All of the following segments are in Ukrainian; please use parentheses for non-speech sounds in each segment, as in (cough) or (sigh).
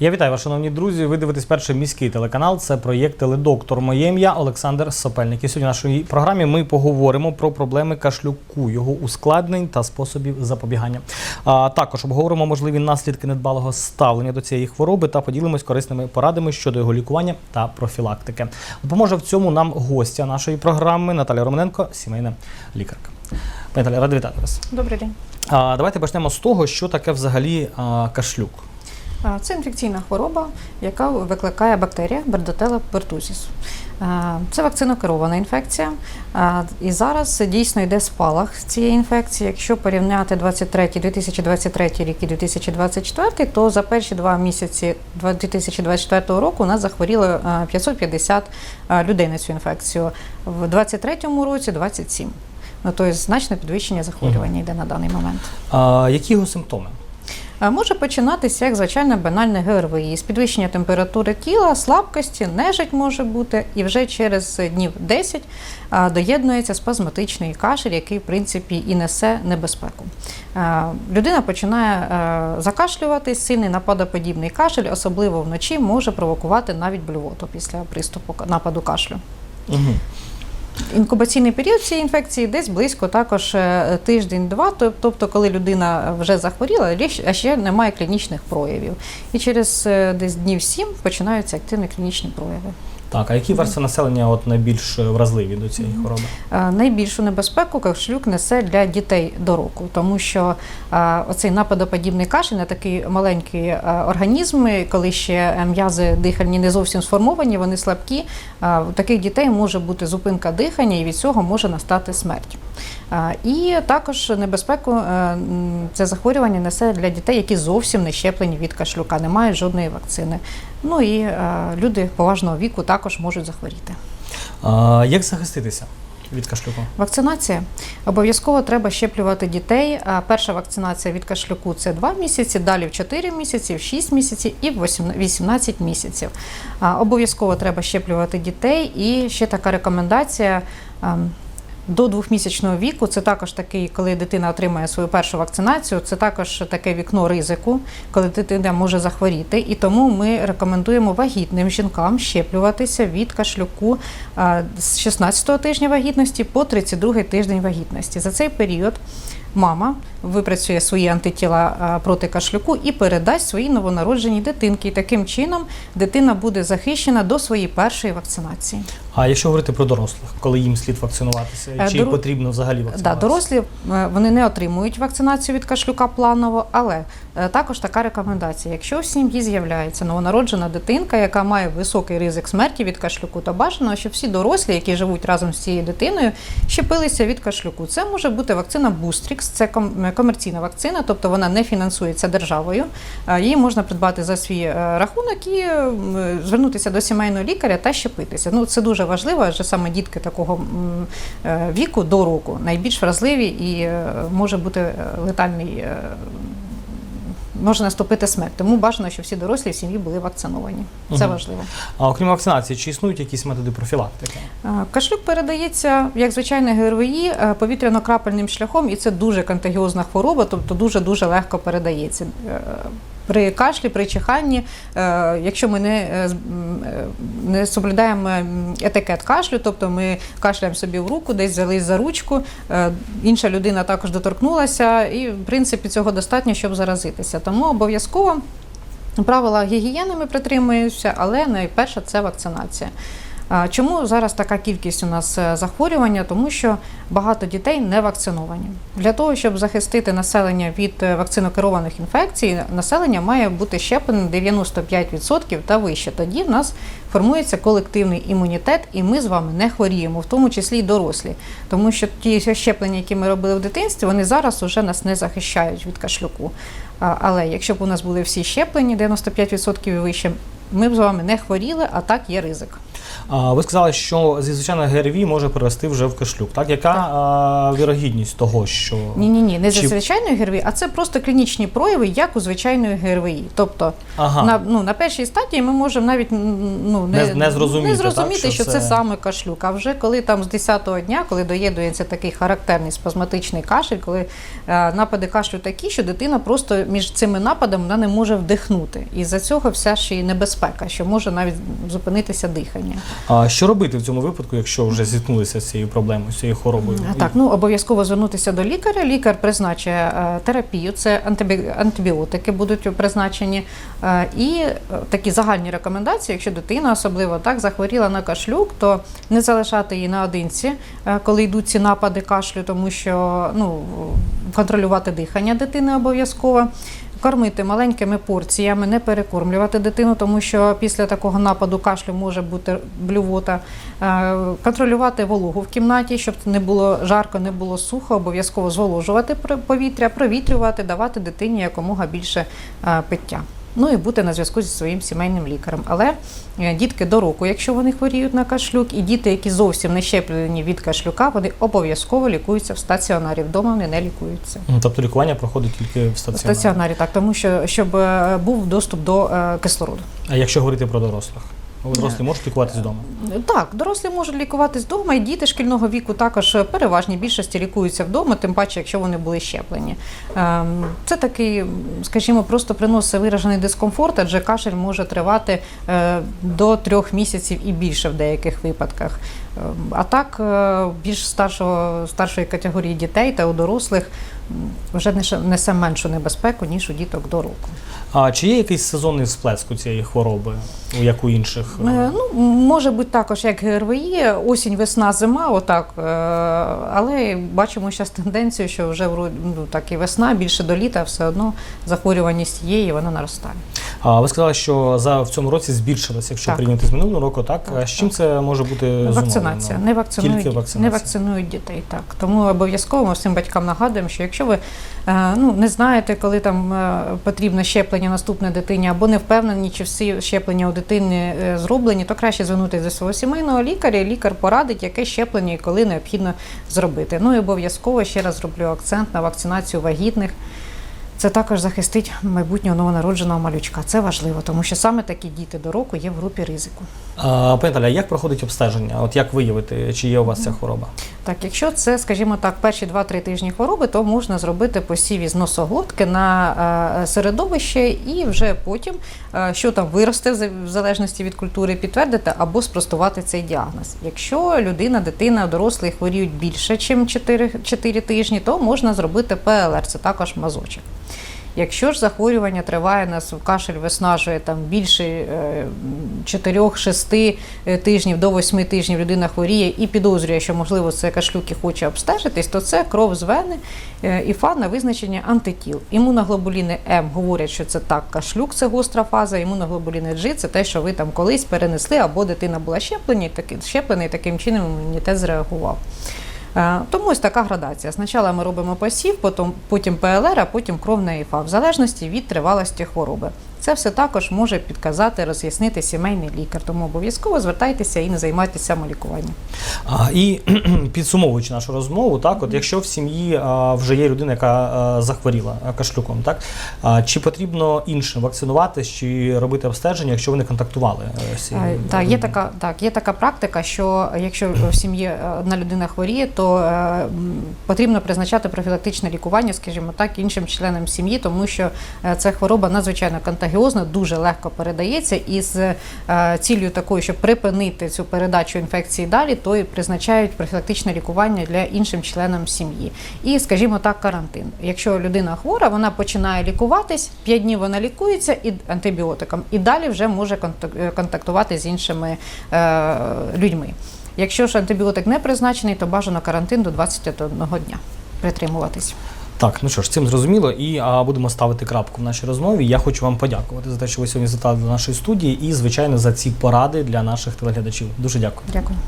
Я вітаю вас, шановні друзі. Ви дивитесь перший міський телеканал. Це проєкт Теледоктор. Моє ім'я Олександр Сопельник. І сьогодні в нашій програмі ми поговоримо про проблеми кашлюку, його ускладнень та способів запобігання. А також обговоримо можливі наслідки недбалого ставлення до цієї хвороби та поділимось корисними порадами щодо його лікування та профілактики. Допоможе в цьому нам гостя нашої програми Наталя Романенко, сімейна лікарка. Пані Наталя, радий вітати вас. Добрий день. А, давайте почнемо з того, що таке взагалі а, кашлюк. Це інфекційна хвороба, яка викликає бактерія Бердотела пертузіс. Це вакцинокерована інфекція. І зараз дійсно йде спалах цієї інфекції. Якщо порівняти 23, 2023 рік і 2024, то за перші два місяці 2024 року у нас захворіло а, 550 людей на цю інфекцію. В 2023 році 27. Ну, тобто значне підвищення захворювання йде на даний момент. А, які його симптоми? А Може починатися як звичайне банальне ГРВІ з підвищення температури тіла, слабкості, нежить може бути, і вже через днів 10 доєднується спазматичний кашель, який в принципі і несе небезпеку. Людина починає е, закашлювати, сильний нападоподібний кашель, особливо вночі, може провокувати навіть блювоту після приступу нападу кашлю. Угу. Інкубаційний період цієї інфекції десь близько також е, тиждень-два, тобто коли людина вже захворіла, а ще немає клінічних проявів. І через е, десь днів сім починаються активні клінічні прояви. Так, а які верстви населення от найбільш е, вразливі до цієї хвороби? Е, Найбільшу небезпеку кашлюк несе для дітей до року, тому що е, оцей нападоподібний кашель на такий маленький організм, коли ще м'язи дихальні не зовсім сформовані, вони слабкі. У таких дітей може бути зупинка дихання, і від цього може настати смерть. І також небезпеку е, це захворювання несе для дітей, які зовсім не щеплені від кашлюка, не мають жодної вакцини. Ну і е, люди поважного віку також можуть захворіти. А, як захиститися від кашлюку? Вакцинація обов'язково треба щеплювати дітей. Перша вакцинація від кашлюку це 2 місяці, далі в 4 місяці, в 6 місяців і в 18 місяців. Обов'язково треба щеплювати дітей. І ще така рекомендація. До двохмісячного віку це також такий, коли дитина отримає свою першу вакцинацію. Це також таке вікно ризику, коли дитина може захворіти. І тому ми рекомендуємо вагітним жінкам щеплюватися від кашлюку з 16-го тижня вагітності по 32-й тиждень вагітності. За цей період мама випрацює свої антитіла проти кашлюку і передасть своїй новонародженій дитинки. І таким чином дитина буде захищена до своєї першої вакцинації. А якщо говорити про дорослих, коли їм слід вакцинуватися, Е, чи доро- потрібно взагалі Да, дорослі е, вони не отримують вакцинацію від кашлюка планово, але е, також така рекомендація: якщо в сім'ї з'являється новонароджена дитинка, яка має високий ризик смерті від кашлюку, то бажано, щоб всі дорослі, які живуть разом з цією дитиною, щепилися від кашлюку. Це може бути вакцина Бустрікс, це комерційна вакцина, тобто вона не фінансується державою. Е, Її можна придбати за свій е, рахунок і е, звернутися до сімейного лікаря та щепитися. Ну це дуже важливо, адже саме дітки такого віку до року найбільш вразливі і може бути летальний. Е, Може наступити смерть, тому бажано, щоб всі дорослі в сім'ї були вакциновані. Це угу. важливо. А окрім вакцинації, чи існують якісь методи профілактики? Е, Кашлюк передається як звичайне ГРВІ е, повітряно-крапельним шляхом, і це дуже контагіозна хвороба, тобто дуже дуже легко передається. При кашлі, при чиханні, е, якщо ми не, е, е, не соблюдаємо етикет кашлю, тобто ми кашляємо собі в руку, десь взялись за ручку, інша людина також доторкнулася, і в принципі цього достатньо, щоб заразитися. Тому обов'язково правила гігієни ми притримуємося, але найперше це вакцинація. Чому зараз така кількість у нас е, захворювання? Тому що багато дітей не вакциновані. Для того, щоб захистити населення від е, вакцинокерованих інфекцій, населення має бути щеплене 95% та вище. Тоді в нас формується колективний імунітет, і ми з вами не хворіємо, в тому числі й дорослі. Тому що ті щеплення, які ми робили в дитинстві, вони зараз уже нас не захищають від кашлюку. Але якщо б у нас були всі щеплені, 95% і вище, ми б з вами не хворіли, а так є ризик. Ви сказали, що зі звичайно ГРВІ може перевести вже в кашлюк. Так, яка а, вірогідність того, що Ні, ні, ні, не Чи- за звичайної ГРВІ, а це просто клінічні прояви, як у звичайної ГРВІ. Тобто ага. на, ну, на першій стадії ми можемо навіть ну, Не- не зрозуміти, не зрозуміти так, що що, це- це... саме кашлюк. А вже коли там з 10-го дня, коли доєднується такий характерний спазматичний кашель, коли е, напади кашлю такі, що дитина просто між цими нападами вона не може вдихнути. І за цього вся ще й небезпека, що може навіть зупинитися дихання. А, що робити в цьому випадку, якщо вже зіткнулися з цією проблемою, з цією хворобою? Так, ну обов'язково звернутися до лікаря. Лікар призначує е, терапію, це антибіотики будуть призначені. Е, і е, такі загальні рекомендації, якщо дитина особливо так захворіла на кашлюк, то не залишати її наодинці, коли йдуть ці напади кашлю, тому що ну, контролювати дихання дитини обов'язково. Кормити маленькими порціями, не перекормлювати дитину, тому що після такого нападу кашлю може бути блювота. Е, Контролювати вологу в кімнаті, щоб не було жарко, не було сухо, обов'язково зволожувати повітря, провітрювати, давати дитині якомога більше е, пиття. Ну і бути на зв'язку зі своїм сімейним лікарем. Але е, дітки до року, якщо вони хворіють на кашлюк, і діти, які зовсім не щеплені від кашлюка, вони обов'язково лікуються в стаціонарі. Вдома вони не лікуються. Ну, Тобто лікування проходить тільки в В стаціонарі. стаціонарі, так, тому що щоб е, був доступ до е, кислороду. А якщо говорити про дорослих? Дорослі можуть лікуватись вдома? Так, дорослі можуть лікуватись вдома, і діти шкільного віку також переважній більшості лікуються вдома, тим паче, якщо вони були щеплені. Ем, Це такий, скажімо, просто приносить виражений дискомфорт, адже кашель може тривати е, до трьох місяців і більше в деяких випадках. Ем, А так, е, більш старшого, старшої категорії дітей та у дорослих вже несе- меншу небезпеку, ніж у діток до року. А чи є якийсь сезонний сплеск у цієї хвороби, як у інших? Е, Ну, може бути також як ГРВІ, осінь, весна, зима, отак. е, Але бачимо зараз тенденцію, що вже ну, так і весна, більше до літа, все одно захворюваність є і вона наростає. А ви сказали, що за в цьому році збільшилося, якщо Так. порівняти з минулого року, так? Так, А з чим так. це може бути зумовлено? Вакцинація. Не вакцинують, Тільки не вакцинують дітей. Так. Тому обов'язково ми всім батькам нагадуємо, що якщо ви е, ну, не знаєте, коли там е, потрібне щеплення наступне дитині, або не впевнені, чи всі щеплення у дитини е, зроблені, то краще звернутися до свого сімейного лікаря. Лікар порадить, яке щеплення і коли необхідно зробити. Ну і обов'язково ще раз зроблю акцент на вакцинацію вагітних. Це також захистить майбутнього новонародженого малючка. Це важливо, тому що саме такі діти до року є в групі ризику. А, пані Таля, як проходить обстеження? От як виявити, чи є у вас ця хвороба? Так, якщо це, скажімо так, перші 2-3 тижні хвороби, то можна зробити посів із носоглотки на е, середовище і вже потім, е, що там виросте, в залежності від культури, підтвердити або спростувати цей діагноз. Якщо людина, дитина, дорослий хворіють більше, ніж 4, 4 тижні, то можна зробити ПЛР, це також мазочок. Якщо ж захворювання триває нас кашель виснажує там більше е, 4-6 тижнів до 8 тижнів людина хворіє і підозрює, що можливо це кашлюк і хоче обстежитись, то це кров з вени е, і ФА на визначення антитіл. Імуноглобуліни М говорять, що це так кашлюк, це гостра фаза. Імуноглобуліни G – це те, що ви там колись перенесли, або дитина була щеплена, і таким чином імунітет зреагував. Е, Тому ось така градація. Спочатку ми робимо посів, потім, потім ПЛР, а потім кровний ІФА, в залежності від тривалості хвороби. Це все також може підказати, роз'яснити сімейний лікар. Тому обов'язково звертайтеся і не займайтеся самолікуванням. А, і (clears throat) підсумовуючи нашу розмову, так, от якщо в сім'ї вже є людина, яка захворіла кашлюком, так, а, чи потрібно іншим вакцинуватись, чи робити обстеження, якщо вони контактували е, з Е, Так, є така, так, є така практика, що якщо в сім'ї е, одна людина хворіє, то е, потрібно призначати профілактичне лікування, скажімо так, іншим членам сім'ї, тому що е, ця хвороба надзвичайно контагіозна, дуже легко передається, і з е, цілею такою, щоб припинити цю передачу інфекції далі, то і призначають профілактичне лікування для іншим членам сім'ї. І, скажімо так, карантин. Якщо людина хвора, вона починає лікуватись, 5 днів вона лікується і антибіотиком, і далі вже може е, контактувати з іншими е, людьми. Якщо ж антибіотик не призначений, то бажано карантин до 21 дня притримуватись. Так, ну що ж, цим зрозуміло, і а, будемо ставити крапку в нашій розмові. Я хочу вам подякувати за те, що ви сьогодні завітали до нашої студії, і звичайно за ці поради для наших телеглядачів. Дуже дякую. Дякую.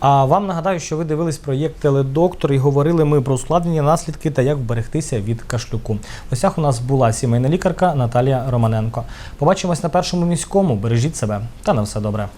А вам нагадаю, що ви дивились проєкт Теледоктор і говорили ми про ускладнення наслідки та як вберегтися від кашлюку. В гостях у нас була сімейна лікарка Наталія Романенко. Побачимось на першому міському. Бережіть себе та на все добре.